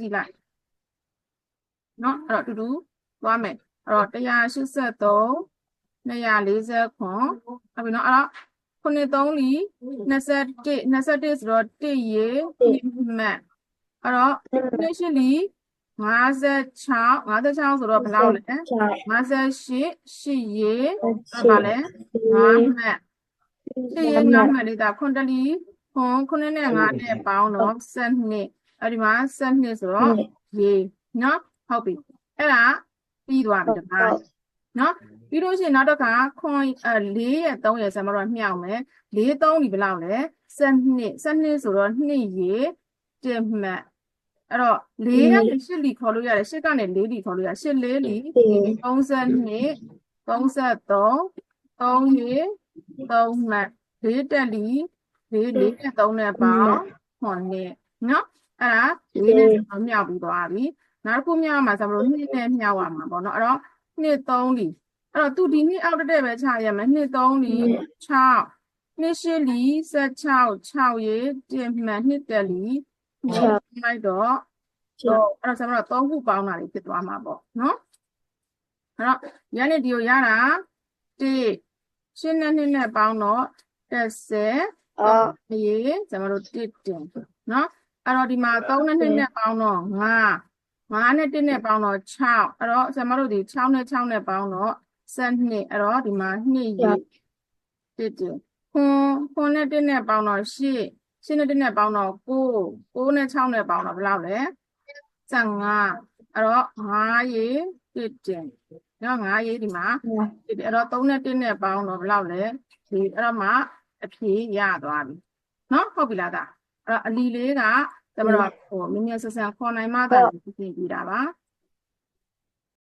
ကြည့်လိုက်နော်အဲ့တော့အတူတူသွားမယ်အဲ့တော့183 240ခွန်ဟုတ်ပြီနော်အဲ့တော့ခုနှစ်သုံးလီ21 21ဆိုတော့1ရေ1မှတ်အဲ့တော့နှစ်ရှိလီ56 56ဆိုတော့ဘယ်လောက်လဲချာ58 8ရေချအဲ့ာဒါလဲ5မှတ်8ရေ5မှတ်လေးဒါခွန်တလီခွန်ခုနှစ်နဲ့5နဲ့ပေါင်းတော့12 အဲ့ဒီမှာ12ဆိုတော့ရေနော်ဟုတ်ပြီအဲ့ဒါပြီးသွားပြီတခါနော်ပြီးလို့ရှိရင်နောက်တစ်ခါခွန်အဲ4ရဲ့3ရဲ့ဆံမတော့မြှောက်မယ်4 3ဒီဘယ်လောက်လဲ12 12ဆိုတော့2ရေ1မှတ်အဲ့တော့4ကနေ8လီခေါ်လို့ရတယ်8ကနေ4လီခေါ်လို့ရ8 4လီ32 33 3ရေ3မှတ်4တက်လီ4 4နဲ့3နဲ့ပေါင်းဟွန်နဲ့နော် အဲ့ဒါ4နဲ့3မြောက်ပြီးသွားပြီနောက်တစ်ခုမြောက်မှာဆိုလို့2နဲ့မြောက်ရမှာပေါ့နော်အဲ့တော့2 3လီအဲ့တော့သူဒီနှစ်အောက်တက်တက်ပဲခြာရမယ်2 3လီ6နှစ်ရှိလီ16 6ရေ1မှတ်2တက်လီလိုက်တော့ချာတော့အဲ့တော့ဆရာမတို့သုံးခုပေါင်းတာလေးဖြစ်သွားမှာပေါ့နော်အဲ့တော့ညနေဒီကိုရတာ1ရှင်းနဲ့နှစ်နဲ့ပေါင်းတော့30အော်အရေးဆရာမတို့1တင်နော် အဲ့တော့ဒီမှာ3နဲ့2နဲ့ပေါင်းတော့5 5နဲ့1နဲ့ပေါင်းတော့6အဲ့တော့ဆရာမတို့ဒီ6နဲ့6နဲ့ပေါင်းတော့12အဲ့တော့ဒီမှာ2ရေ1တင်ခွန်ခွန်နဲ့1နဲ့ပေါင်းတော့8 8နဲ့1နဲ့ပေါင်းတော့9 9နဲ့6နဲ့ပေါင်းတော့ဘယ်လောက်လဲ15အဲ့တော့9ရေတစ်တင်နော်9ရေဒီမှာတစ်တင်အဲ့တော့3နဲ့1နဲ့ပေါင်းတော့ဘယ်လောက်လဲဒီအဲ့တော့မှအဖြေရသွားပြီနော်ဟုတ်ပြီလားဒါ အဲ့တော့အလီလေးကကျွန်တော်တို့ဟိုမြင်းမြတ်ဆဆန်ခေါ်နိုင်မှသာပြင်ပြတာပါ